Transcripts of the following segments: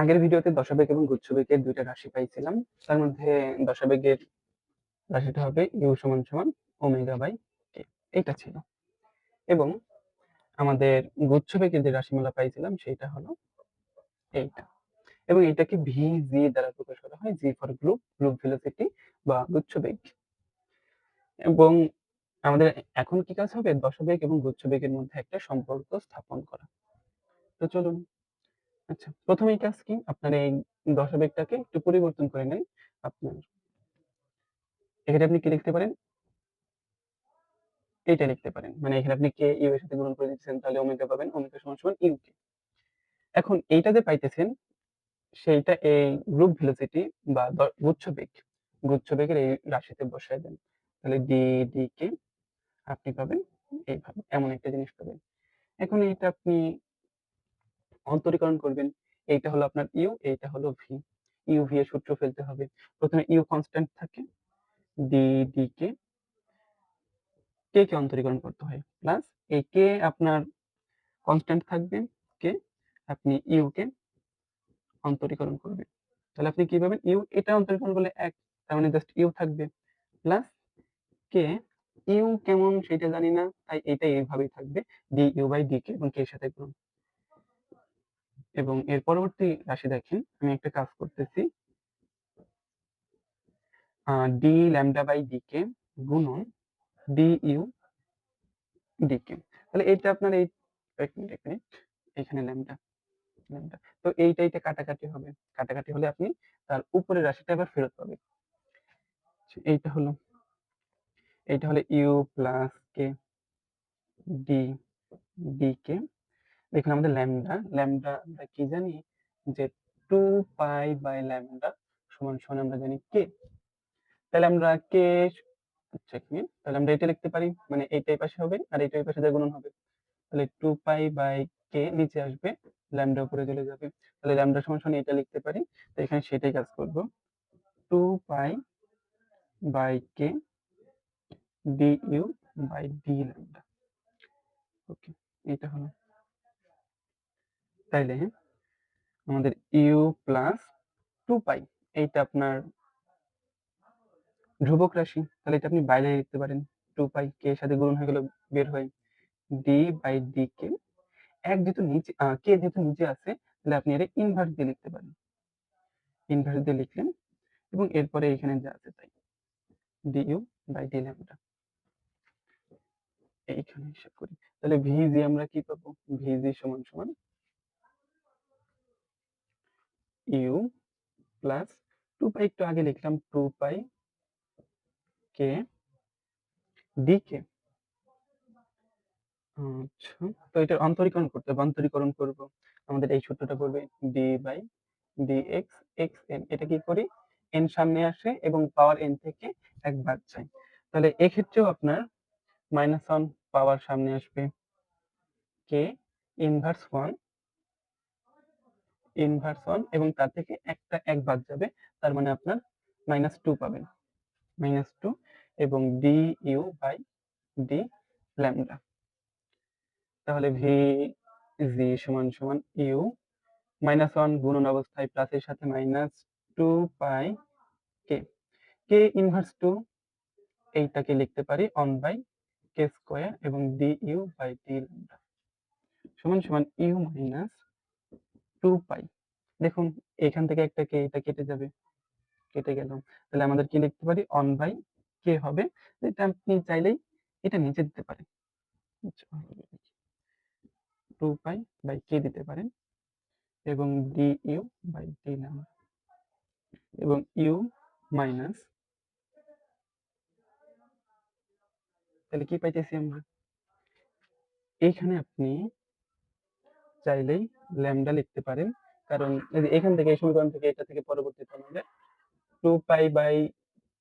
আগের ভিডিওতে দশাবেগ এবং গুচ্ছবেগের দুইটা রাশি পাইছিলাম। তার মধ্যে দশাবেগের রাশিটা হবে ইউ সমান সমান ওমেগা বাই কে এইটা ছিল। এবং আমাদের গুচ্ছবেগের যে রাশিমালা পাইছিলাম, সেইটা হলো এইটা। এবং এটাকে ভি জি দ্বারা প্রকাশ করা হয় G for group group velocity বা গুচ্ছবেগ। এবং আমাদের এখন কি কাজ হবে? দশবেগ এবং গুচ্ছবেগের মধ্যে একটা সম্পর্ক স্থাপন করা। তো চলুন আচ্ছা প্রথমেই কাজ কি? আপনার এই দশাবেগটাকে একটু পরিবর্তন করে নেন। আপনার এখানে আপনি কি লিখতে পারেন? এটা লিখতে পারেন। মানে এখানে আপনি কে ইউ এর সাথে গুণন করে দিচ্ছেন, তাহলে ওমেগা পাবেন, ওমেগা সমান সমান ইউ কে এখন এইটা যে পাইতেছেন, সেইটা এই গ্রুপ ভেলোসিটি বা গুচ্ছ বেগ। গুচ্ছ বেগের এই রাশিতে বসায় দেন। তাহলে ডি ডি কে আপনি পাবেন, এইভাবে, এমন একটা জিনিস পাবেন। এখন এইটা আপনি অন্তরীকরণ করবেন, এইটা হলো আপনার ইউ এইটা হলো ভি ইউ ভি এর সূত্র ফেলতে হবে। প্রথমে ইউ কনস্ট্যান্ট থাকে D D K K K অন্তরীকরণ করতে হয়। প্লাস এই কে আপনার কনস্ট্যান্ট থাকবে কে আপনি ইউ কে অন্তরীকরণ করবেন। তাহলে আপনি কি পাবেন? ইউ এটা অন্তরীকরণ করলে এক, তার মানে জাস্ট ইউ থাকবে। প্লাস কে ইউ কেমন সেটা জানি না, তাই এটা এইভাবেই থাকবে D U by D K এবং কে সাথে গুণ। এবং এর পরবর্তী রাশি দেখেন, আমি একটা কাজ করতেছি। D lambda by D K গুণন ডি ইউ ডি কে তাহলে এটা আপনার এই এক মিনিট এক মিনিট, এখানে ল্যামডা ল্যামডা তো এইটা এইটা কাটাকাটি হবে। কাটাকাটি হলে আপনি তার উপরের রাশিটা আবার ফেরত পাবেন। এইটা হলো এইটা হলো U plus K D D K দেখুন, আমাদের ল্যামডা ল্যামডা আমরা কি জানি যে টু পাই বাই ল্যামডা সমান সমান আমরা জানি কে। তাহলে আমরা কে মিনিট তাহলে আমরা এটা লিখতে পারি মানে এইটাই পাশে হবে আর এইটাই পাশে দিয়ে গুণন হবে। তাহলে টু পাই বাই কে নিচে আসবে, ল্যামডা উপরে চলে যাবে। তাহলে ল্যামডা সমান সমান এটা লিখতে পারি, তো এখানে সেটাই কাজ করব। Two pi by K D U by D lambda. Okay এটা হলো। তাইলে আমাদের ইউ প্লাস টু পাই এইটা আপনার ধ্রুবক রাশি, তাহলে এটা আপনি বাইরে লিখতে পারেন টু পাই কে সাথে গুণন হয়ে গেল, বের হয় ডি বাই ডি কে এক যেহেতু নিচে কে যেহেতু নিচে আছে, তাহলে আপনি এটা ইনভার্স দিয়ে লিখতে পারেন। ইনভার্স দিয়ে লিখলেন, এবং এরপরে এখানে যা আছে তাই D U by D lambda এইখানে হিসাব করি, তাহলে ভিজি আমরা কি পাবো? ভিজি সমান সমান ইউ প্লাস টু পাই একটু আগে লিখলাম টু পাই কে ডি কে আচ্ছা তো এটার অন্তরীকরণ করতে হবে, অন্তরীকরণ করব। আমাদের এই সূত্রটা করবে D by D X X N এটা কি করি? এন সামনে আসে এবং পাওয়ার এন থেকে এক বাদ যায়। তাহলে এক্ষেত্রেও আপনার মাইনাস ওয়ান পাওয়ার সামনে আসবে। K inverse one inverse one এবং তার থেকে একটা এক বাদ যাবে, তার মানে আপনার মাইনাস টু পাবেন। মাইনাস টু এবং D U by D lambda তাহলে ভি জি সমান সমান ইউ মাইনাস ওয়ান গুণন অবস্থায় প্লাসের সাথে minus two pi K K inverse two এইটাকে লিখতে পারি অন বাই কে স্কোয়ার এবং D U by D lambda সমান সমান ইউ মাইনাস টু পাই। দেখুন, এখান থেকে একটা কে এটা কেটে যাবে। কেটে গেল। তাহলে আমাদের কি লিখতে পারি? অন বাই কে হবে। এটা আপনি চাইলেই এটা নিচে দিতে পারেন। টু পাই বাই কে দিতে পারেন। এবং D U by D lambda এবং ইউ মাইনাস তাহলে কি পাইতেছি আমরা? এইখানে আপনি চাইলেই ল্যামডা লিখতে পারেন। কারণ এখান থেকে এই সমীকরণ থেকে এটা থেকে পরবর্তীতে আমাদের টু পাই বাই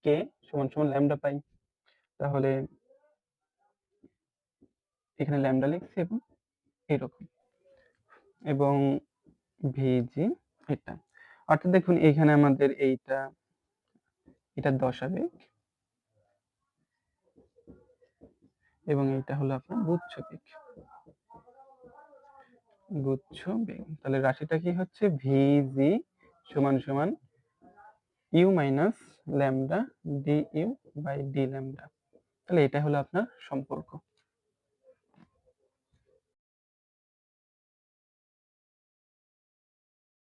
কে সমান সমান ল্যামডা পাই তাহলে এখানে ল্যামডা লিখছি এবং এরকম। এবং ভিজি এটা। অর্থাৎ দেখুন, এখানে আমাদের এইটা, এটা দশ আবেগ। এবং এইটা হলো আপনার গুচ্ছ বেগ গুচ্ছ বেগ তাহলে রাশিটা কি হচ্ছে? ভিজি সমান সমান U minus lambda D U by D lambda তাহলে এটা হলো আপনার সম্পর্ক।